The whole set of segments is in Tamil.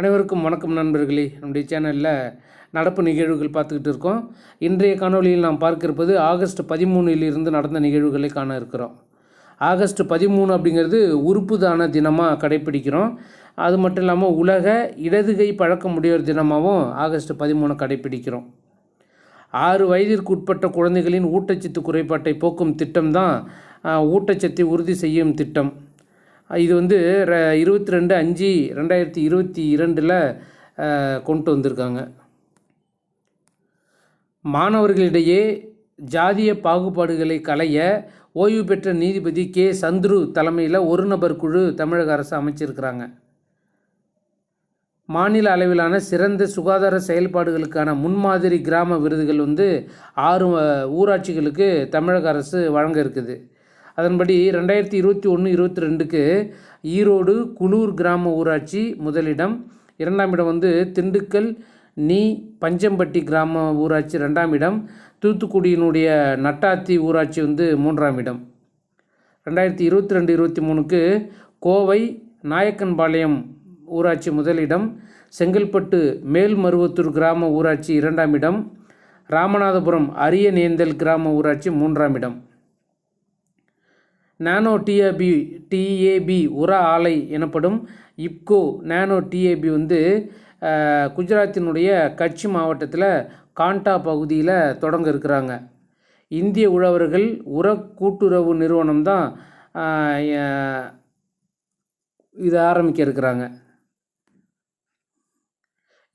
அனைவருக்கும் வணக்கம் நண்பர்களே. நம்முடைய சேனலில் நடப்பு நிகழ்வுகள் பார்த்துக்கிட்டு இருக்கோம். இன்றைய காணொலியில் நாம் பார்க்க இருப்பது ஆகஸ்ட் பதிமூணிலிருந்து நடந்த நிகழ்வுகளை காண இருக்கிறோம். ஆகஸ்ட் பதிமூணு அப்படிங்கிறது உறுப்பு தான தினமாக கடைப்பிடிக்கிறோம். அது மட்டும் இல்லாமல் உலக இடதுகை பழக்கமுடையோர் தினமாகவும் ஆகஸ்ட் பதிமூணு கடைப்பிடிக்கிறோம். ஆறு வயதிற்கு உட்பட்ட குழந்தைகளின் ஊட்டச்சத்து குறைபாட்டை போக்கும் திட்டம் தான் ஊட்டச்சத்தை உறுதி செய்யும் திட்டம். இது வந்து ர இருபத்தி ரெண்டு அஞ்சு ரெண்டாயிரத்தி இருபத்தி இரண்டில் கொண்டு வந்திருக்காங்க. மாணவர்களிடையே ஜாதிய பாகுபாடுகளை களைய ஓய்வு பெற்ற நீதிபதி கே. சந்துரு தலைமையில் ஒரு நபர் குழு தமிழக அரசு அமைச்சிருக்கிறாங்க. மாநில அளவிலான சிறந்த சுகாதார செயல்பாடுகளுக்கான முன்மாதிரி கிராம விருதுகள் வந்து ஆறு ஊராட்சிகளுக்கு தமிழக அரசு வழங்க இருக்குது. அதன்படி ரெண்டாயிரத்தி இருபத்தி ஒன்று இருபத்தி ரெண்டுக்கு ஈரோடு குளூர் கிராம ஊராட்சி முதலிடம். இரண்டாம் இடம் வந்து திண்டுக்கல் நீ பஞ்சம்பட்டி கிராம ஊராட்சி ரெண்டாம் இடம். தூத்துக்குடியினுடைய நட்டாத்தி ஊராட்சி வந்து மூன்றாம் இடம். ரெண்டாயிரத்தி இருபத்தி ரெண்டு இருபத்தி மூணுக்கு கோவை நாயக்கன்பாளையம் ஊராட்சி முதலிடம். செங்கல்பட்டு மேல்மருவத்தூர் கிராம ஊராட்சி இரண்டாம் இடம். ராமநாதபுரம் அரியநேந்தல் கிராம ஊராட்சி மூன்றாம் இடம். நானோ டிஏபி டிஏபி உர ஆலை எனப்படும் இப்கோ நானோ டிஏபி வந்து குஜராத்தினுடைய கட்சி மாவட்டத்தில் காண்டா பகுதியில் தொடங்க இருக்கிறாங்க. இந்திய உழவர்கள் உர கூட்டுறவு நிறுவனம் தான் இதை ஆரம்பிக்க இருக்கிறாங்க.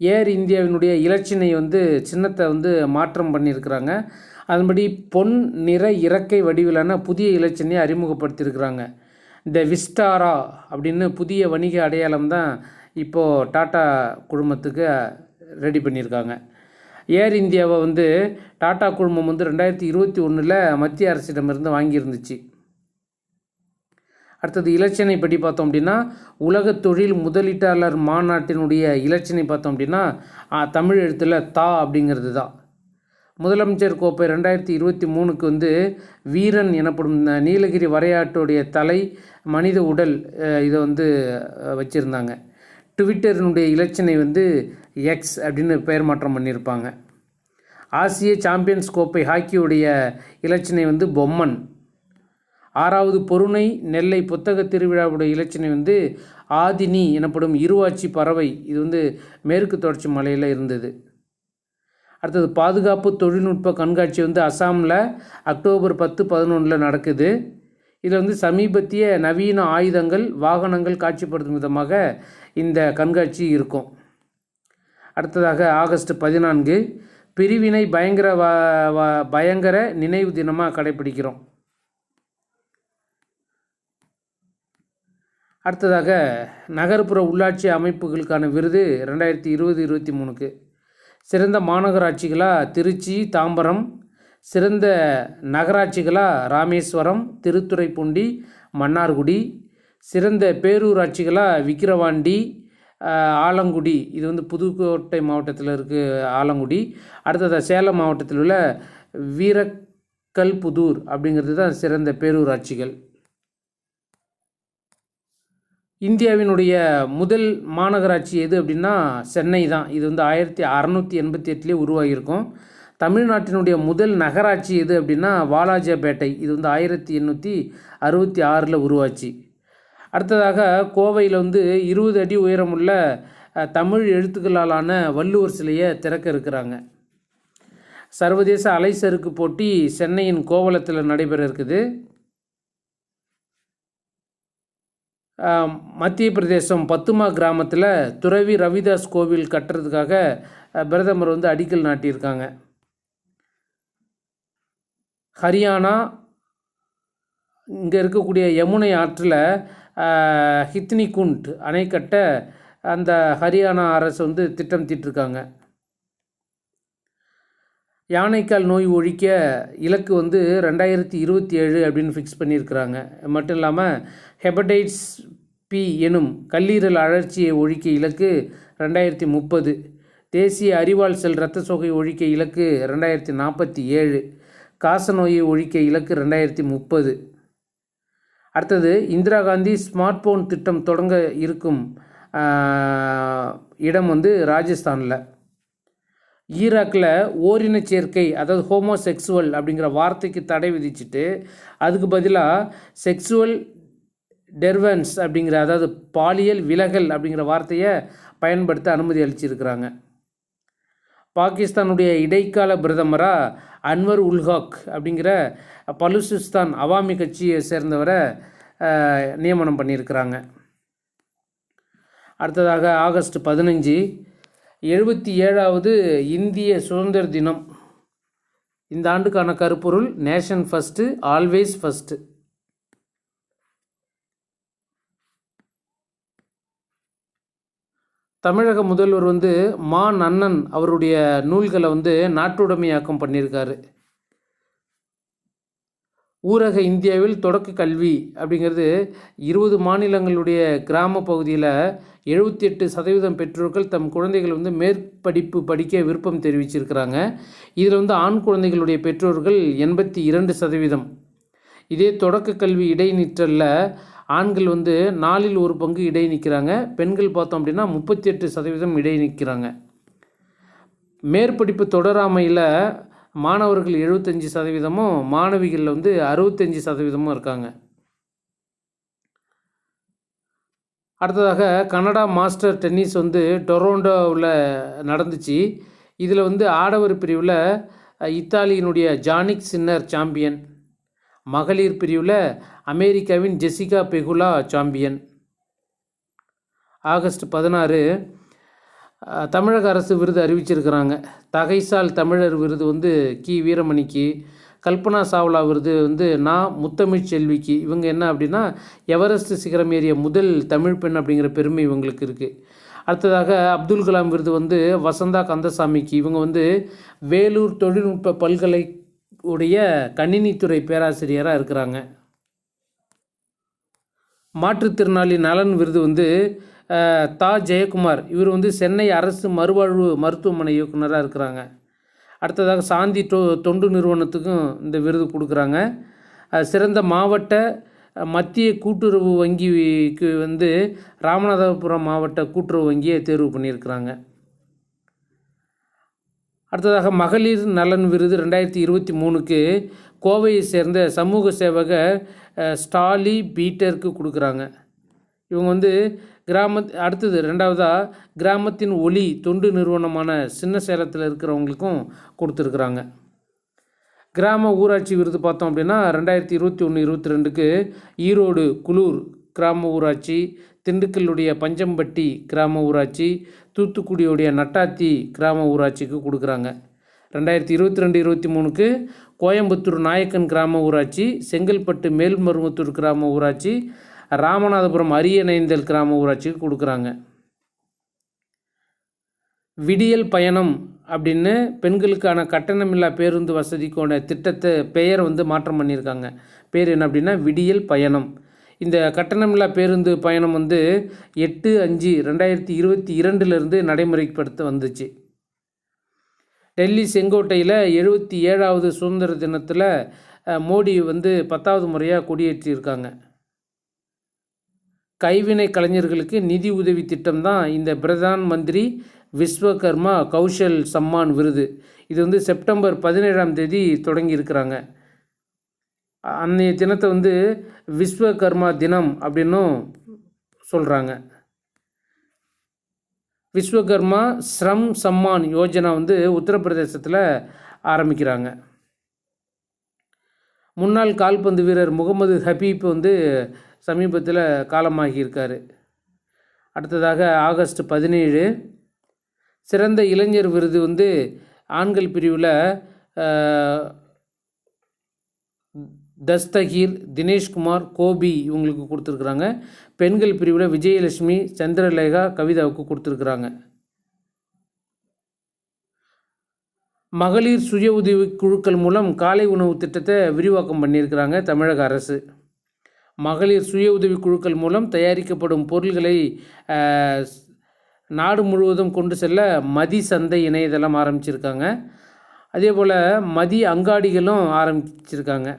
ஏர் இந்தியாவினுடைய இலச்சினை வந்து சின்னத்தை வந்து மாற்றம் பண்ணியிருக்கிறாங்க. அதன்படி பொன் நிற இறக்கை வடிவிலான புதிய இலச்சினையை அறிமுகப்படுத்தியிருக்கிறாங்க. த விஸ்டாரா அப்படின்னு புதிய வணிக அடையாளம் தான் இப்போது டாட்டா குழுமத்துக்கு ரெடி பண்ணியிருக்காங்க. ஏர் இந்தியாவை வந்து டாட்டா குழுமம் வந்து ரெண்டாயிரத்தி இருபத்தி ஒன்றில் மத்திய அரசிடமிருந்து வாங்கியிருந்துச்சு. அடுத்தது இலச்சினை படி பார்த்தோம் அப்படின்னா உலக தொழில் முதலீட்டாளர் மாநாட்டினுடைய இலச்சினை பார்த்தோம் அப்படின்னா தமிழ் எழுத்தில் தா அப்படிங்கிறது தான். முதலமைச்சர் கோப்பை ரெண்டாயிரத்தி இருபத்தி மூணுக்கு வந்து வீரன் எனப்படும் நீலகிரி வரையாட்டுடைய தலை மனித உடல் இதை வந்து வச்சுருந்தாங்க. ட்விட்டரினுடைய இலச்சினை வந்து எக்ஸ் அப்படின்னு பெயர் மாற்றம் பண்ணியிருப்பாங்க. ஆசிய சாம்பியன்ஸ் கோப்பை ஹாக்கியுடைய இலச்சினை வந்து பொம்மன். ஆறாவது பொருணை நெல்லை புத்தக திருவிழாவுடைய இலச்சினை வந்து ஆதினி எனப்படும் இருவாச்சி பறவை. இது வந்து மேற்கு தொடர்ச்சி மலையில் இருந்தது. அடுத்தது பாதுகாப்பு தொழில்நுட்ப கண்காட்சி வந்து அசாமில் அக்டோபர் பத்து பதினொன்றில் நடக்குது. இதில் வந்து சமீபத்திய நவீன ஆயுதங்கள் வாகனங்கள் காட்சிப்படுத்தும் விதமாக இந்த கண்காட்சி இருக்கும். அடுத்ததாக ஆகஸ்ட் பதினான்கு பிரிவினை பயங்கர பயங்கர நினைவு தினமாக கடைப்பிடிக்கிறோம் அடுத்ததாக நகர்ப்புற உள்ளாட்சி அமைப்புகளுக்கான விருது ரெண்டாயிரத்தி இருபது இருபத்தி மூணுக்கு. சிறந்த மாநகராட்சிகளாக திருச்சி தாம்பரம் சிறந்த நகராட்சிகளாக ராமேஸ்வரம் திருத்துறைப்பூண்டி மன்னார்குடி சிறந்த பேரூராட்சிகளாக விக்கிரவாண்டி ஆலங்குடி. இது வந்து புதுக்கோட்டை மாவட்டத்தில் இருக்குது ஆலங்குடி. அடுத்ததாக சேலம் மாவட்டத்தில் உள்ள வீரக்கல்புதூர் அப்படிங்கிறது தான் சிறந்த பேரூராட்சிகள். இந்தியாவினுடைய முதல் மாநகராட்சி எது அப்படின்னா சென்னை தான். இது வந்து ஆயிரத்தி அறநூற்றி எண்பத்தி எட்டுலேயே உருவாகியிருக்கும். தமிழ்நாட்டினுடைய முதல் நகராட்சி எது அப்படின்னா வாலாஜாபேட்டை. இது வந்து ஆயிரத்தி எண்ணூற்றி அறுபத்தி ஆறில் உருவாச்சு. அடுத்ததாக கோவையில் வந்து இருபது அடி உயரமுள்ள தமிழ் எழுத்துக்களாலான வள்ளுவர் சிலையை திறக்க இருக்கிறாங்க. சர்வதேச அலைசறுக்கு போட்டி சென்னையின் கோவளத்தில் நடைபெற இருக்குது. மத்திய பிரதேசம் பத்துமா கிராமத்தில் துறவி ரவிதாஸ் கோவில் கட்டுறதுக்காக பிரதமர் வந்து அடிக்கல் நாட்டியிருக்காங்க. ஹரியானா இங்கே இருக்கக்கூடிய யமுனை ஆற்றில் ஹித்னி குண்ட் அணை கட்ட அந்த ஹரியானா அரசு வந்து திட்டம் தீட்டிருக்காங்க யானைக்கால் நோய் ஒழிக்க இலக்கு வந்து ரெண்டாயிரத்தி இருபத்தி ஏழு அப்படின்னு ஃபிக்ஸ் பண்ணியிருக்கிறாங்க. மட்டும் இல்லாமல் ஹெபடைட்ஸ் பி எனும் கல்லீரல் அழற்சியை ஒழிக்க இலக்கு ரெண்டாயிரத்தி முப்பது. தேசிய அறிவால் செல் இரத்த சோகை ஒழிக்க இலக்கு ரெண்டாயிரத்தி நாற்பத்தி ஏழு. காசநோயை ஒழிக்க இலக்கு ரெண்டாயிரத்தி முப்பது. அடுத்தது இந்திரா காந்தி ஸ்மார்ட் போன் திட்டம் தொடங்க இருக்கும் இடம் வந்து ராஜஸ்தானில். ஈராக்கில் ஓரின சேர்க்கை அதாவது ஹோமோசெக்சுவல் அப்படிங்கிற வார்த்தைக்கு தடை விதிச்சுட்டு அதுக்கு பதிலாக செக்ஸுவல் டெர்வன்ஸ் அப்படிங்கிற அதாவது பாலியல் விலகல் அப்படிங்கிற வார்த்தையை பயன்படுத்த அனுமதி அளிச்சிருக்கிறாங்க. பாகிஸ்தானுடைய இடைக்கால பிரதமராக அன்வர் உல்ஹாக் அப்படிங்கிற பலுசிஸ்தான் அவாமி கட்சியை சேர்ந்தவரை நியமனம் பண்ணியிருக்கிறாங்க. அடுத்ததாக ஆகஸ்ட் பதினஞ்சு எழுபத்தி ஏழாவது இந்திய சுதந்திர தினம். இந்த ஆண்டுக்கான கருப்பொருள் நேஷன் ஃபஸ்ட்டு ஆல்வேஸ் ஃபஸ்ட்டு தமிழக முதல்வர் வந்து மா நன்னன் அவருடைய நூல்களை வந்து நாட்டுடைமையாக்கம் பண்ணியிருக்காரு. ஊரக இந்தியாவில் தொடக்க கல்வி அப்படிங்கிறது இருபது மாநிலங்களுடைய கிராம பகுதியில் எழுபத்தி எட்டு சதவீதம் பெற்றோர்கள் தம் குழந்தைகள் வந்து மேற்படிப்பு படிக்க விருப்பம் தெரிவிச்சிருக்கிறாங்க. இதில் வந்து ஆண் குழந்தைகளுடைய பெற்றோர்கள் எண்பத்தி இரண்டு சதவீதம். இதே தொடக்க கல்வி இடைநிற்றலில் ஆண்கள் வந்து நாலில் ஒரு பங்கு இடை நிற்கிறாங்க. பெண்கள் பார்த்தோம் அப்படின்னா முப்பத்தி எட்டு சதவீதம் இடை நிற்கிறாங்க. மேற்படிப்பு தொடராமையில் மாணவர்கள் எழுபத்தஞ்சி சதவீதமும் மாணவிகளில் வந்து அறுபத்தஞ்சி சதவீதமும் இருக்காங்க. அடுத்ததாக கனடா மாஸ்டர் டென்னிஸ் வந்து டொரோண்டோவில் நடந்துச்சு. இதில் வந்து ஆடவர் பிரிவில் இத்தாலியினுடைய ஜானிக் சின்னர் சாம்பியன். மகளிர் பிரிவில் அமெரிக்காவின் ஜெசிகா பெகுலா சாம்பியன். ஆகஸ்ட் பதினாறு தமிழக அரசு விருது அறிவிச்சிருக்கிறாங்க. தகைசால் தமிழர் விருது வந்து கி. வீரமணிக்கு கல்பனா சாவ்லா விருது வந்து நான் முத்தமிழ் செல்விக்கு இவங்க என்ன அப்படின்னா எவரெஸ்ட் சிகரம் ஏறிய முதல் தமிழ் பெண் அப்படிங்கிற பெருமை இவங்களுக்கு இருக்குது அடுத்ததாக அப்துல் கலாம் விருது வந்து வசந்தா கந்தசாமிக்கு. இவங்க வந்து வேலூர் தொழில்நுட்ப பல்கலை உடைய கணினித்துறை பேராசிரியராக இருக்கிறாங்க. மாற்றுத்திறனாளி நலன் விருது வந்து தா. ஜெயக்குமார். இவர் வந்து சென்னை அரசு மறுவாழ்வு மருத்துவமனை இயக்குனராக இருக்கிறாங்க. அடுத்ததாக சாந்தி தொ தொண்டு நிறுவனத்துக்கும் இந்த விருது கொடுக்குறாங்க. சிறந்த மாவட்ட மத்திய கூட்டுறவு வங்கிக்கு வந்து ராமநாதபுரம் மாவட்ட கூட்டுறவு வங்கியை தேர்வு பண்ணியிருக்கிறாங்க. அடுத்ததாக மகளிர் நலன் விருது ரெண்டாயிரத்தி இருபத்தி மூணுக்கு கோவையை சேர்ந்த சமூக சேவகர் ஸ்டாலி பீட்டருக்கு கொடுக்குறாங்க. இவங்க வந்து கிராம அடுத்தது ரெண்டாவதாக கிராமத்தின் ஒளி தொண்டு நிறுவனமான சின்ன சேலத்தில் இருக்கிறவங்களுக்கும் கொடுத்துருக்குறாங்க. கிராம ஊராட்சி விருது பார்த்தோம் அப்படின்னா ரெண்டாயிரத்தி இருபத்தி ஒன்று இருபத்தி ரெண்டுக்கு ஈரோடு குளூர் கிராம ஊராட்சி திண்டுக்கல்லுடைய பஞ்சம்பட்டி கிராம ஊராட்சி தூத்துக்குடியுடைய நட்டாத்தி கிராம ஊராட்சிக்கு கொடுக்குறாங்க. ரெண்டாயிரத்தி இருபத்தி ரெண்டு இருபத்தி மூணுக்கு கோயம்புத்தூர் நாயக்கன் கிராம ஊராட்சி செங்கல்பட்டு மேல்மருவத்தூர் கிராம ஊராட்சி ராமநாதபுரம் அரியணைந்தல் கிராம ஊராட்சிக்கு கொடுக்குறாங்க. விடியல் பயணம் அப்படின்னு பெண்களுக்கான கட்டணமில்லா பேருந்து வசதிக்கான திட்டத்தை பெயர் வந்து மாற்றம் பண்ணியிருக்காங்க. பேர் என்ன அப்படின்னா விடியல் பயணம். இந்த கட்டணமில்லா பேருந்து பயணம் வந்து எட்டு அஞ்சு ரெண்டாயிரத்தி இருபத்தி இரண்டுலேருந்து நடைமுறைப்படுத்த வந்துச்சு. டெல்லி செங்கோட்டையில் எழுபத்தி ஏழாவது சுதந்திர தினத்தில் மோடி வந்து பத்தாவது முறையாக கொடியேற்றியிருக்காங்க. கைவினை கலைஞர்களுக்கு நிதி உதவி திட்டம் தான் இந்த பிரதான் மந்திரி விஸ்வகர்மா கௌஷல் சம்மான் விருது. இது வந்து செப்டம்பர் பதினேழாம் தேதி தொடங்கியிருக்கிறாங்க. அன்றைய தினத்தை வந்து விஸ்வகர்மா தினம் அப்படின்னும் சொல்கிறாங்க விஸ்வகர்மா ஸ்ரம் சம்மான் யோஜனா வந்து உத்தரப்பிரதேசத்தில் ஆரம்பிக்கிறாங்க. முன்னாள் கால்பந்து வீரர் முகமது ஹபீப் வந்து சமீபத்தில் காலமாகியிருக்காரு. அடுத்ததாக ஆகஸ்ட் பதினேழு சிறந்த இளைஞர் விருது வந்து ஆண்கள் பிரிவில் தஸ்தகீர் தினேஷ்குமார் கோபி இவங்களுக்கு கொடுத்துருக்குறாங்க. பெண்கள் பிரிவில் விஜயலட்சுமி சந்திரலேகா கவிதாவுக்கு கொடுத்துருக்குறாங்க. மகளிர் சுய உதவி குழுக்கள் மூலம் காலை உணவு திட்டத்தை விரிவாக்கம் பண்ணியிருக்கிறாங்க தமிழக அரசு. மகளிர் சுய உதவி குழுக்கள் மூலம் தயாரிக்கப்படும் பொருள்களை நாடு முழுவதும் கொண்டு செல்ல மதி சந்தை இணையதளம் ஆரம்பிச்சிருக்காங்க. அதே போல் மதி அங்காடிகளும் ஆரம்பிச்சிருக்காங்க.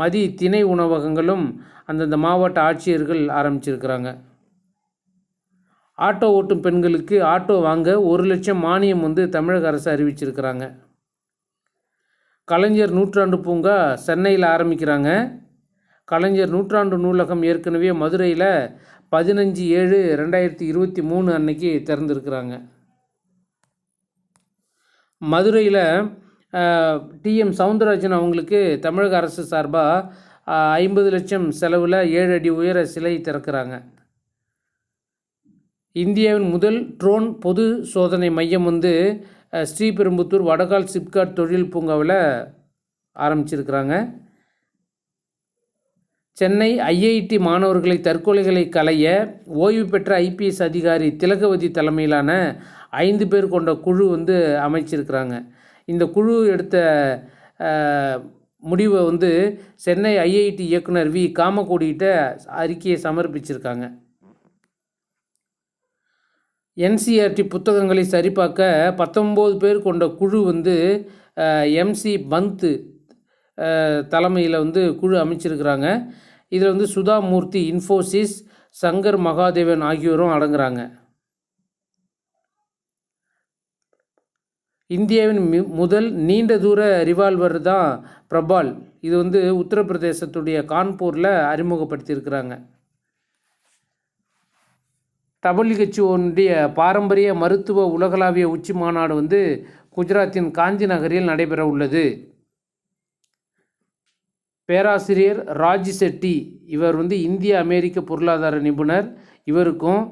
மதி திணை உணவகங்களும் அந்தந்த மாவட்ட ஆட்சியர்கள் ஆரம்பிச்சிருக்கிறாங்க. ஆட்டோ ஓட்டும் பெண்களுக்கு ஆட்டோ வாங்க ஒரு லட்சம் மானியம் வந்து தமிழக அரசு அறிவிச்சிருக்கிறாங்க. கலைஞர் நூற்றாண்டு பூங்கா சென்னையில் ஆரம்பிக்கிறாங்க. கலைஞர் நூற்றாண்டு நூலகம் ஏற்கனவே மதுரையில் பதினஞ்சு ஏழு ரெண்டாயிரத்தி இருபத்தி மூணு அன்னைக்கு திறந்துருக்குறாங்க. மதுரையில் டிஎம் சவுந்தரராஜன் அவங்களுக்கு தமிழக அரசு சார்பாக ஐம்பது லட்சம் செலவில் ஏழு அடி உயர சிலை திறக்கிறாங்க. இந்தியாவின் முதல் ட்ரோன் பொது சோதனை மையம் வந்து ஸ்ரீபெரும்புத்தூர் வடகால் சிப்காட் தொழில் பூங்காவில் ஆரம்பிச்சிருக்கிறாங்க. சென்னை ஐஐடி மாணவர்களை தற்கொலைகளை களைய ஓய்வு பெற்ற ஐபிஎஸ் அதிகாரி திலகவதி தலைமையிலான ஐந்து பேர் கொண்ட குழு வந்து அமைச்சிருக்கிறாங்க. இந்த குழு எடுத்த முடிவை வந்து சென்னை ஐஐடி இயக்குனர் வி. காமக்கோடிகிட்ட அறிக்கையை சமர்ப்பிச்சிருக்காங்க. என்சிஆர்டி புத்தகங்களை சரிபார்க்க பத்தொம்போது பேர் கொண்ட குழு வந்து எம்சி பந்த் தலைமையில் வந்து குழு அமைச்சிருக்கிறாங்க. இதில் வந்து சுதா மூர்த்தி இன்ஃபோசிஸ் சங்கர் மகாதேவன் ஆகியோரும் அடங்குறாங்க. இந்தியாவின் மி முதல் நீண்ட தூர ரிவால்வர் தான் பிரபால். இது வந்து உத்தரப்பிரதேசத்துடைய கான்பூரில் அறிமுகப்படுத்தியிருக்கிறாங்க. டபிள்யூஹெச்ஓனுடைய பாரம்பரிய மருத்துவ உலகளாவிய உச்சி மாநாடு வந்து குஜராத்தின் காந்தி நகரில் நடைபெற உள்ளது பேராசிரியர் ராஜ் செட்டி. இவர் வந்து இந்திய அமெரிக்க பொருளாதார நிபுணர். இவருக்கும்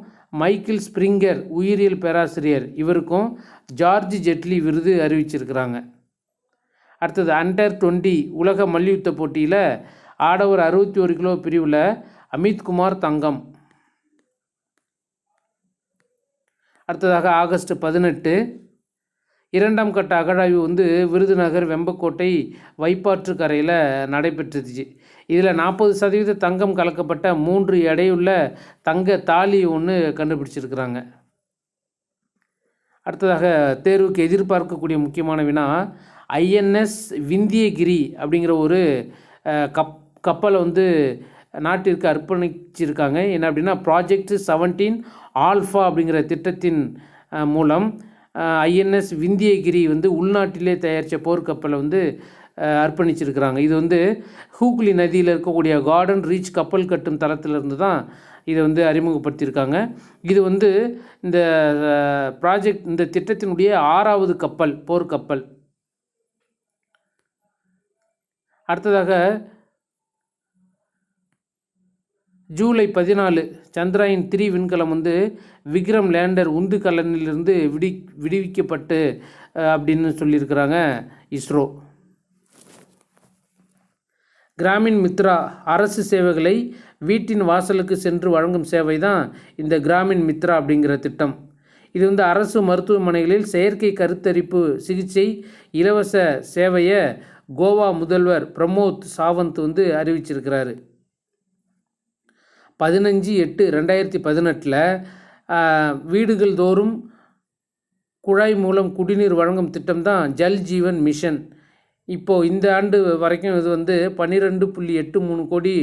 மைக்கேல் ஸ்பிரிங்கர் உயிரியல் பேராசிரியர். இவருக்கும் ஜார்ஜ் ஜெட்லி விருது அறிவிச்சிருக்கிறாங்க. அடுத்தது அண்டர் டுவெண்ட்டி உலக மல்யுத்த போட்டியில் ஆடவர் அறுபத்தி ஒரு கிலோ பிரிவில் அமித்குமார் தங்கம். அடுத்ததாக ஆகஸ்ட் பதினெட்டு இரண்டாம் கட்ட அகழாய்வு வந்து விருதுநகர் வெம்பக்கோட்டை வைப்பாற்று கரையில் நடைபெற்றுச்சு இதில் நாற்பது சதவீத தங்கம் கலக்கப்பட்ட மூன்று எடையுள்ள தங்க தாலி ஒன்று கண்டுபிடிச்சிருக்கிறாங்க. அடுத்ததாக தேர்வுக்கு எதிர்பார்க்கக்கூடிய முக்கியமான வினா ஐஎன்எஸ் விந்தியகிரி அப்படிங்கிற ஒரு கப் கப்பலை வந்து நாட்டிற்கு அர்ப்பணிச்சிருக்காங்க. என்ன அப்படின்னா ப்ராஜெக்ட் செவன்டீன் ஆல்ஃபா அப்படிங்கிற திட்டத்தின் மூலம் ஐஎன்எஸ் விந்தியகிரி வந்து உள்நாட்டிலே தயாரித்த போர்க்கப்பலை வந்து அர்ப்பணிச்சிருக்கிறாங்க. இது வந்து ஹூக்ளி நதியில் இருக்கக்கூடிய கார்டன் ரீச் கப்பல் கட்டும் தளத்திலிருந்து தான் இதை வந்து அறிமுகப்படுத்தியிருக்காங்க. இது வந்து இந்த ப்ராஜெக்ட் இந்த திட்டத்தினுடைய ஆறாவது கப்பல் போர்க்கப்பல். அடுத்ததாக ஜூலை பதினாலு சந்திராயன் த்ரீ விண்கலம் வந்து விக்ரம் லேண்டர் உந்து கலனிலிருந்து விடி விடுவிக்கப்பட்டு அப்படின்னு சொல்லியிருக்கிறாங்க இஸ்ரோ. கிராமின் மித்ரா அரசு சேவைகளை வீட்டின் வாசலுக்கு சென்று வழங்கும் சேவை தான் இந்த கிராமின் மித்ரா அப்படிங்கிற திட்டம். இது வந்து அரசு மருத்துவமனைகளில் செயற்கை கருத்தரிப்பு சிகிச்சை இலவச சேவையை கோவா முதல்வர் பிரமோத் சாவந்த் வந்து அறிவிச்சிருக்கிறாரு. பதினஞ்சு எட்டு ரெண்டாயிரத்தி பதினெட்டில் வீடுகள் தோறும் குழாய் மூலம் குடிநீர் வழங்கும் திட்டம் தான் ஜல் ஜீவன் மிஷன். இப்போது இந்த ஆண்டு வரைக்கும் இது வந்து பன்னிரெண்டு புள்ளி எட்டு மூணு கோடி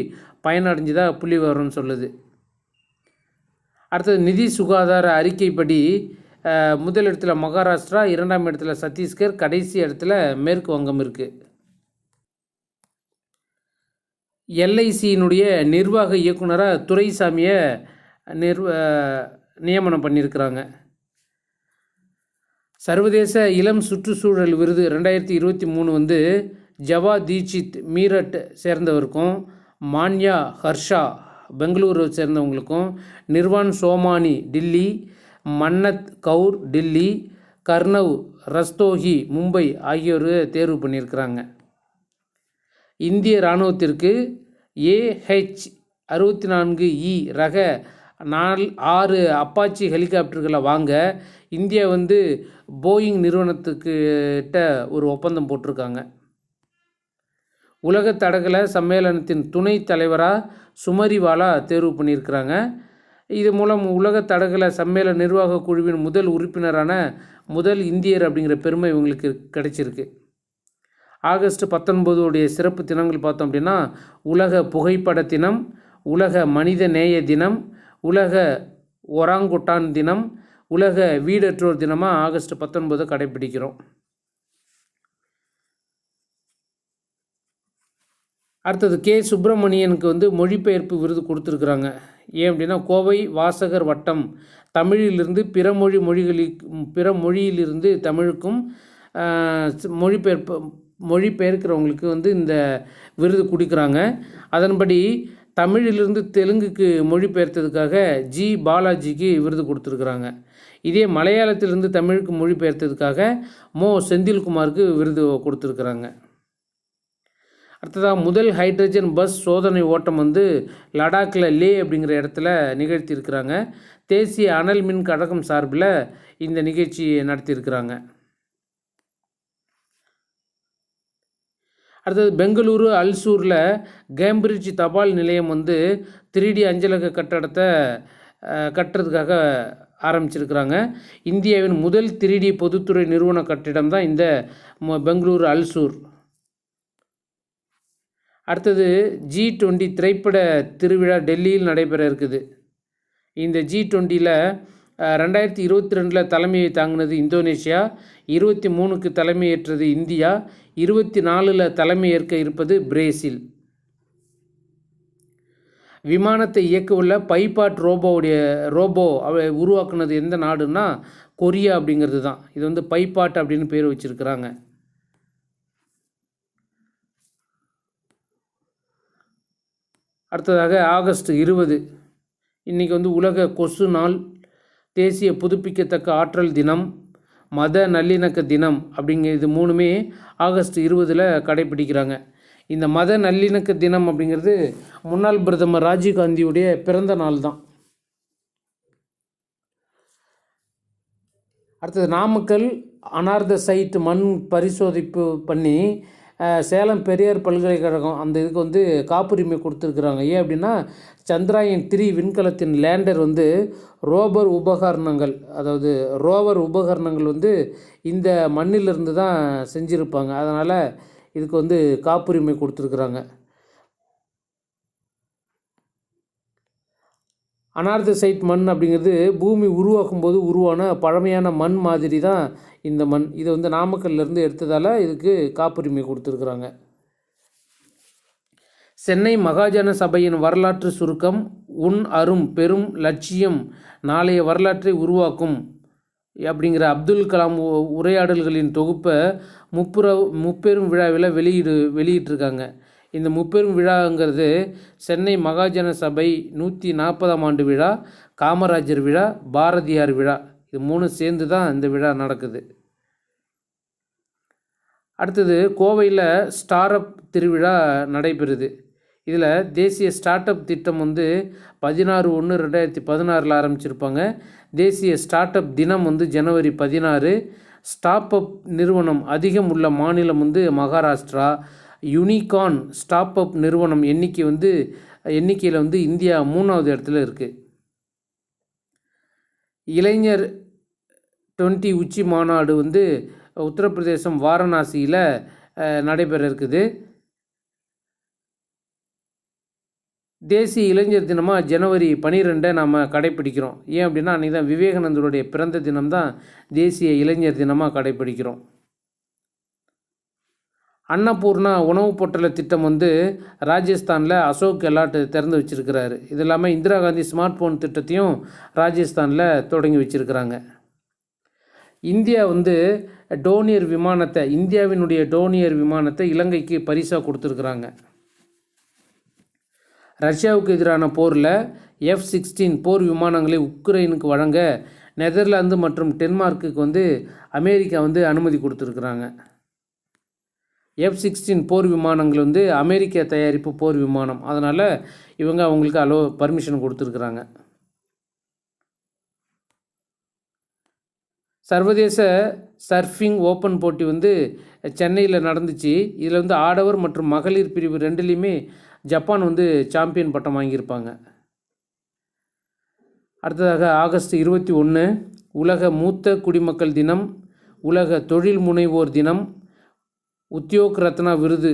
பயனடைஞ்சதாக புள்ளி விவரம் சொல்லுது. அடுத்தது நிதி சுகாதார அறிக்கைப்படி முதலிடத்தில் முதல் இடத்துல மகாராஷ்டிரா இரண்டாம் இடத்துல சத்தீஸ்கர் கடைசி இடத்துல மேற்கு வங்கம் இருக்குது எல்ஐசியினுடைய நிர்வாக இயக்குனராக துரைசாமியை நிர்வ நியமனம் பண்ணியிருக்கிறாங்க. சர்வதேச இளம் சுற்றுச்சூழல் விருது ரெண்டாயிரத்தி இருபத்தி மூணு வந்து ஜவா தீட்சித் மீரட் சேர்ந்தவருக்கும் மான்யா ஹர்ஷா பெங்களூரை சேர்ந்தவங்களுக்கும் நிர்வான் சோமானி டில்லி மன்னத் கவுர் டில்லி கர்னவ் ரஸ்தோஹி மும்பை ஆகியோர் தேர்வு பண்ணியிருக்கிறாங்க. இந்திய இராணுவத்திற்கு ஏஹெச் அறுபத்தி நான்கு இ ரக நால் ஆறு அப்பாச்சி ஹெலிகாப்டர்களை வாங்க இந்தியா வந்து போயிங் நிறுவனத்துக்கிட்ட ஒரு ஒப்பந்தம் போட்டிருக்காங்க. உலக தடகள சம்மேளனத்தின் துணைத் தலைவராக சுமரிவாலா தேர்வு பண்ணியிருக்கிறாங்க. இது மூலம் உலக தடகள சம்மேளன நிர்வாக குழுவின் முதல் உறுப்பினரான முதல் இந்தியர் அப்படிங்கிற பெருமை இவங்களுக்கு கிடைச்சிருக்கு. ஆகஸ்ட் பத்தொன்பதுடைய சிறப்பு தினங்கள் பார்த்தோம் அப்படின்னா உலக புகைப்பட தினம் உலக மனித நேய தினம் உலக ஒராங்குட்டான் தினம் உலக வீடற்றோர் தினமாக ஆகஸ்ட் பத்தொன்பது கடைப்பிடிக்கிறோம். அடுத்தது கே. சுப்பிரமணியனுக்கு வந்து மொழிபெயர்ப்பு விருது கொடுத்துருக்குறாங்க. ஏன் அப்படின்னா கோவை வாசகர் வட்டம் தமிழிலிருந்து பிற மொழி மொழிகளில் பிற மொழியிலிருந்து தமிழுக்கும் ஆஹ், மொழி பெயர்க்கிறவங்களுக்கு வந்து இந்த விருது கொடுக்குறாங்க. அதன்படி தமிழிலிருந்து தெலுங்குக்கு மொழிபெயர்த்ததுக்காக ஜி பாலாஜிக்கு விருது கொடுத்துருக்குறாங்க. இதே மலையாளத்திலிருந்து தமிழுக்கு மொழிபெயர்த்ததுக்காக மோ. செந்தில்குமாருக்கு விருது கொடுத்துருக்குறாங்க. அடுத்ததாக முதல் ஹைட்ரஜன் பஸ் சோதனை ஓட்டம் வந்து லடாக்கில் லே அப்படிங்கிற இடத்துல நிகழ்த்தியிருக்கிறாங்க. தேசிய அனல் மின் கழகம் சார்பில் இந்த நிகழ்ச்சி நடத்தியிருக்கிறாங்க. அடுத்தது பெங்களூரு அல்சூரில் கேம்பிரிட்ஜ் தபால் நிலையம் வந்து 3D அஞ்சலக கட்டடத்தை கட்டுறதுக்காக ஆரம்பிச்சிருக்கிறாங்க. இந்தியாவின் முதல் 3D பொதுத்துறை நிறுவன கட்டிடம் தான் இந்த ம- பெங்களூரு அல்சூர். அடுத்தது ஜி டுவெண்ட்டி திரைப்பட திருவிழா டெல்லியில் நடைபெற இருக்குது. இந்த ஜி டுவெண்ட்டியில் ரெண்டாயிரத்தி இருபத்தி ரெண்டில் தலைமையை தாங்கினது இந்தோனேஷியா இருபத்தி மூணுக்கு தலைமையேற்றது இந்தியா இருபத்தி நாலில் தலைமை ஏற்க இருப்பது பிரேசில். விமானத்தை இயக்க உள்ள பைபாட் ரோபோவுடைய ரோபோ அவ உருவாக்குனது எந்த நாடுன்னா கொரியா அப்படிங்கிறது தான். இது வந்து பைபாட் அப்படின்னு பேர் வச்சிருக்கிறாங்க. அடுத்ததாக ஆகஸ்ட் இருபது. இன்றைக்கி வந்து உலக கொசு நாள். தேசிய புதுப்பிக்கத்தக்க ஆற்றல் தினம். மத நல்லிணக்க தினம் அப்படிங்கிற இது மூணுமே ஆகஸ்ட் இருபதில் கடைப்பிடிக்கிறாங்க இந்த மத நல்லிணக்க தினம் அப்படிங்கிறது முன்னாள் பிரதமர் ராஜீவ்காந்தியுடைய பிறந்த நாள் தான். அடுத்தது நாமக்கல் அனார்த சைட்டு மண் பரிசோதிப்பு பண்ணி சேலம் பெரியார் பல்கலைக்கழகம் அந்த இதுக்கு வந்து காப்புரிமை கொடுத்துருக்குறாங்க. ஏன் அப்படின்னா சந்திராயன் த்ரீ விண்கலத்தின் லேண்டர் வந்து ரோபர் உபகரணங்கள் அதாவது ரோவர் உபகரணங்கள் வந்து இந்த மண்ணிலிருந்து தான் செஞ்சுருப்பாங்க. அதனால் இதுக்கு வந்து காப்புரிமை கொடுத்துருக்குறாங்க. அனார்த்தசைட் மண் அப்படிங்கிறது பூமி உருவாக்கும் போது உருவான பழமையான மண் மாதிரி தான் இந்த மண். இது வந்து நாமக்கல்லேருந்து எடுத்ததால் இதுக்கு காப்புரிமை கொடுத்துருக்குறாங்க. சென்னை மகாஜன சபையின் வரலாற்று சுருக்கம் உன் அரும் பெரும் லட்சியம் நாளைய வரலாற்றை உருவாக்கும் அப்படிங்கிற அப்துல் கலாம் உரையாடல்களின் தொகுப்பை முப்புற முப்பெரும் விழாவில் வெளியிடு வெளியிட்டிருக்காங்க. இந்த முப்பெரும் விழாங்கிறது சென்னை மகாஜன சபை நூற்றி நாற்பதாம் ஆண்டு விழா காமராஜர் விழா பாரதியார் விழா. இது மூணு சேர்ந்து தான் இந்த விழா நடக்குது. அடுத்தது கோவையில் ஸ்டார் அப் திருவிழா நடைபெறுது. இதில் தேசிய ஸ்டார்ட் அப் திட்டம் வந்து பதினாறு ஒன்று ரெண்டாயிரத்தி பதினாறில் ஆரம்பிச்சிருப்பாங்க. தேசிய ஸ்டார்ட் அப் தினம் வந்து ஜனவரி பதினாறு. ஸ்டாப் அப் நிறுவனம் அதிகம் உள்ள மாநிலம் வந்து மகாராஷ்டிரா. யூனிகான் ஸ்டாப் அப் நிறுவனம் எண்ணிக்கை வந்து எண்ணிக்கையில் வந்து இந்தியா மூணாவது இடத்துல இருக்குது இளைஞர் டுவெண்ட்டி உச்சி மாநாடு வந்து உத்தரப்பிரதேசம் வாரணாசியில் நடைபெற இருக்குது. தேசிய இளைஞர் தினமாக ஜனவரி பனிரெண்டை நாம் கடைப்பிடிக்கிறோம் ஏன் அப்படின்னா அன்றைக்கி தான் விவேகானந்தருடைய பிறந்த தினம் தான் தேசிய இளைஞர் தினமாக கடைப்பிடிக்கிறோம் அன்னபூர்ணா உணவு பொட்டல திட்டம் வந்து ராஜஸ்தானில் அசோக் கெலாட் திறந்து வச்சிருக்கிறாரு. இது இல்லாமல் இந்திரா காந்தி ஸ்மார்ட் ஃபோன் திட்டத்தையும் ராஜஸ்தானில் தொடங்கி வச்சிருக்கிறாங்க. இந்தியா வந்து டோனியர் விமானத்தை இந்தியாவினுடைய டோனியர் விமானத்தை இலங்கைக்கு பரிசாக கொடுத்துருக்குறாங்க. ரஷ்யாவுக்கு எதிரான போரில் எஃப் சிக்ஸ்டீன் போர் விமானங்களை உக்ரைனுக்கு வழங்க நெதர்லாந்து மற்றும் டென்மார்க்குக்கு வந்து அமெரிக்கா வந்து அனுமதி கொடுத்துருக்குறாங்க. எஃப் சிக்ஸ்டீன் போர் விமானங்கள் வந்து அமெரிக்க தயாரிப்பு போர் விமானம். அதனால் இவங்க அவங்களுக்கு அலோ பர்மிஷன் கொடுத்துருக்குறாங்க. சர்வதேச சர்ஃபிங் ஓப்பன் போட்டி வந்து சென்னையில் நடந்துச்சு. இதில் வந்து ஆடவர் மற்றும் மகளிர் பிரிவு ரெண்டுலேயுமே ஜப்பான் வந்து சாம்பியன் பட்டம் வாங்கியிருப்பாங்க. அடுத்ததாக ஆகஸ்ட் இருபத்தி ஒன்று உலக மூத்த குடிமக்கள் தினம் உலக தொழில் முனைவோர் தினம் உத்தியோக் ரத்னா விருது.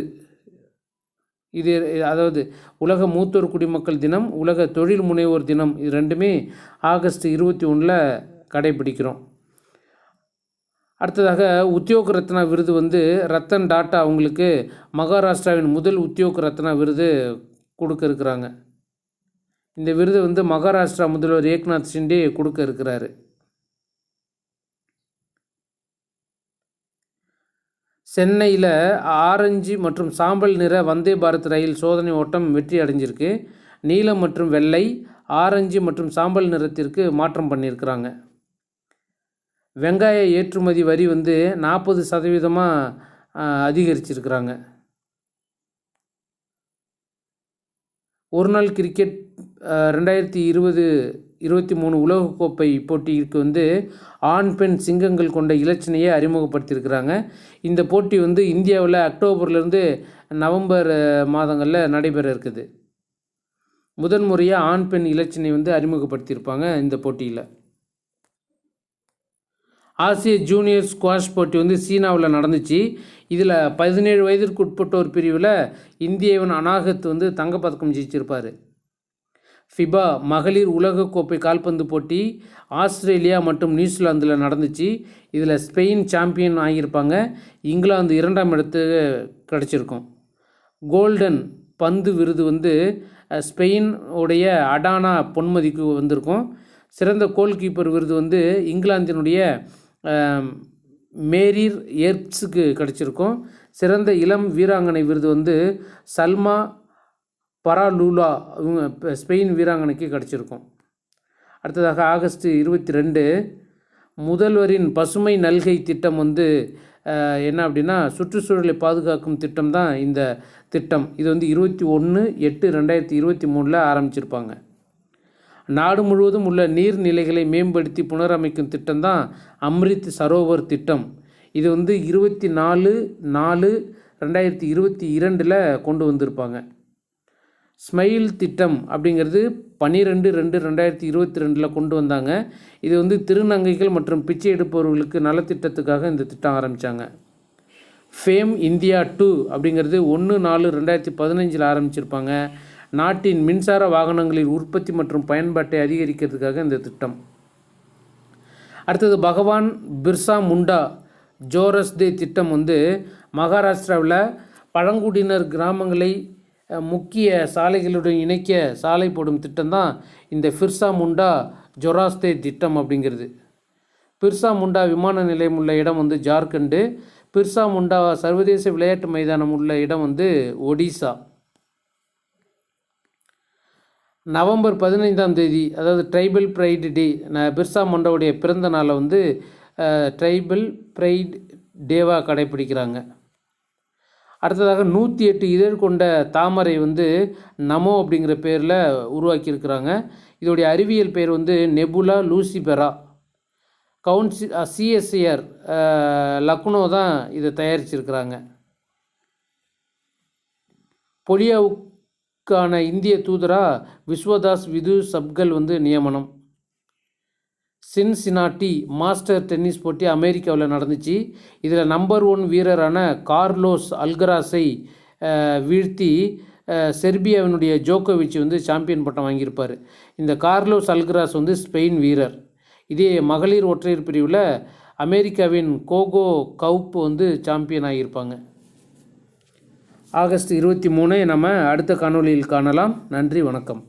இது அதாவது உலக மூத்தோர் குடிமக்கள் தினம் உலக தொழில் முனைவோர் தினம் இது ரெண்டுமே ஆகஸ்ட் இருபத்தி ஒன்றில் கடைபிடிக்கிறோம். அடுத்ததாக உத்தியோக ரத்னா விருது வந்து ரத்தன் டாட்டா அவங்களுக்கு மகாராஷ்டிராவின் முதல் உத்தியோக ரத்னா விருது கொடுக்க இருக்கிறாங்க. இந்த விருது வந்து மகாராஷ்டிரா முதல்வர் ஏக்நாத் ஷிண்டே கொடுக்க இருக்கிறாரு. சென்னையில் ஆரஞ்சு மற்றும் சாம்பல் நிற வந்தே பாரத் ரயில் சோதனை ஓட்டம் வெற்றி அடைஞ்சிருக்கு. நீலம் மற்றும் வெள்ளை ஆரஞ்சு மற்றும் சாம்பல் நிறத்திற்கு மாற்றம் பண்ணியிருக்கிறாங்க. வெங்காய ஏற்றுமதி வரி வந்து நாற்பது சதவீதமாக அதிகரிச்சிருக்கிறாங்க. ஒரு நாள் கிரிக்கெட் ரெண்டாயிரத்தி இருபது இருபத்தி மூணு உலகக்கோப்பை போட்டிக்கு வந்து ஆண் பெண் சிங்கங்கள் கொண்ட இலச்சினையை அறிமுகப்படுத்தியிருக்கிறாங்க. இந்த போட்டி வந்து இந்தியாவில் அக்டோபர்லேருந்து நவம்பர் மாதங்களில் நடைபெற இருக்குது. முதன் முறையாக ஆண் பெண் இலச்சினை வந்து அறிமுகப்படுத்தியிருப்பாங்க இந்த போட்டியில். ஆசிய ஜூனியர் ஸ்குவாஷ் போட்டி வந்து சீனாவில் நடந்துச்சு. இதில் பதினேழு வயதிற்கு உட்பட்டோர் பிரிவில் இந்தியாவின் அனாகத் வந்து தங்கப்பதக்கம் ஜெயிச்சிருப்பார். ஃபிபா மகளிர் உலகக்கோப்பை கால்பந்து போட்டி ஆஸ்திரேலியா மற்றும் நியூசிலாந்தில் நடந்துச்சு. இதில் ஸ்பெயின் சாம்பியன் ஆகியிருப்பாங்க. இங்கிலாந்து இரண்டாம் இடத்து கிடச்சிருக்கும். கோல்டன் பந்து விருது வந்து ஸ்பெயின் உடைய அடானா பொன்மதிக்கு வந்திருக்கும். சிறந்த கோல் கீப்பர் விருது வந்து இங்கிலாந்தினுடைய மேரீர் ஏர்ப்ஸுக்கு கிடச்சிருக்கும். சிறந்த இளம் வீராங்கனை விருது வந்து சல்மா பராலூலா இவங்க ஸ்பெயின் வீராங்கனைக்கு கிடச்சிருக்கும். அடுத்ததாக ஆகஸ்ட் இருபத்தி ரெண்டு முதல்வரின் பசுமை நல்கை திட்டம் வந்து என்ன அப்படின்னா சுற்றுச்சூழலை பாதுகாக்கும் திட்டம் தான் இந்த திட்டம். இது வந்து இருபத்தி ஒன்று எட்டு ரெண்டாயிரத்தி இருபத்தி மூணில் ஆரம்பிச்சிருப்பாங்க. நாடு முழுவதும் உள்ள நீர்நிலைகளை மேம்படுத்தி புனரமைக்கும் திட்டம் தான் அம்ரித் சரோவர் திட்டம். இது வந்து இருபத்தி நாலு நாலு ரெண்டாயிரத்தி இருபத்தி இரண்டில் கொண்டு வந்திருப்பாங்க. ஸ்மைல் திட்டம் அப்படிங்கிறது பன்னிரெண்டு ரெண்டு ரெண்டாயிரத்தி இருபத்தி ரெண்டில் கொண்டு வந்தாங்க. இது வந்து திருநங்கைகள் மற்றும் பிச்சை எடுப்பவர்களுக்கு நலத்திட்டத்துக்காக இந்த திட்டம் ஆரம்பித்தாங்க ஃபேம் இந்தியா டூ அப்படிங்கிறது ஒன்று நாலு ரெண்டாயிரத்தி பதினஞ்சில் ஆரம்பிச்சிருப்பாங்க. நாட்டின் மின்சார வாகனங்களின் உற்பத்தி மற்றும் பயன்பாட்டை அதிகரிக்கிறதுக்காக இந்த திட்டம். அடுத்தது பகவான் பிர்சா முண்டா ஜோரஸ்தே திட்டம் வந்து மகாராஷ்டிராவில் பழங்குடியினர் கிராமங்களை முக்கிய சாலைகளுடன் இணைக்க சாலை போடும் திட்டம் தான் இந்த ஃபிர்சா முண்டா ஜொராஸ்தே திட்டம் அப்படிங்கிறது. பிர்சா முண்டா விமான நிலையம் உள்ள இடம் வந்து ஜார்க்கண்டு. பிர்சா முண்டா சர்வதேச விளையாட்டு மைதானம் உள்ள இடம் வந்து ஒடிசா. நவம்பர் பதினைந்தாம் தேதி அதாவது ட்ரைபல் ப்ரைடு டே பிர்சா முண்டாவுடைய பிறந்த நாளை வந்து ட்ரைபல் ப்ரைட் டேவாக கடைப்பிடிக்கிறாங்க. அடுத்ததாக நூற்றி எட்டு இதழ் கொண்ட தாமரை வந்து நமோ அப்படிங்கிற பேரில் உருவாக்கியிருக்கிறாங்க. இதோடைய அறிவியல் பேர் வந்து nebula lucifera. Council CSIR Lucknow தான் இதை தயாரிச்சிருக்கிறாங்க. பொலியாவுக்கான இந்திய தூதராக விஸ்வதாஸ் விது சப்கல் வந்து நியமனம். சின்சினாட்டி மாஸ்டர் டென்னிஸ் போட்டி அமெரிக்காவில் நடந்துச்சு. இதில் நம்பர் ஒன் வீரரான கார்லோஸ் அல்கராஸை வீழ்த்தி செர்பியாவினுடைய ஜோக்கோவிச் வந்து சாம்பியன் பட்டம் வாங்கியிருப்பார். இந்த கார்லோஸ் அல்கராஸ் வந்து ஸ்பெயின் வீரர். இதே மகளிர் ஒற்றையர் பிரிவில் அமெரிக்காவின் கோகோ கவுப் வந்து சாம்பியன் ஆகியிருப்பாங்க. ஆகஸ்ட் இருபத்தி மூணு நம்ம அடுத்த காணொலியில் காணலாம். நன்றி வணக்கம்.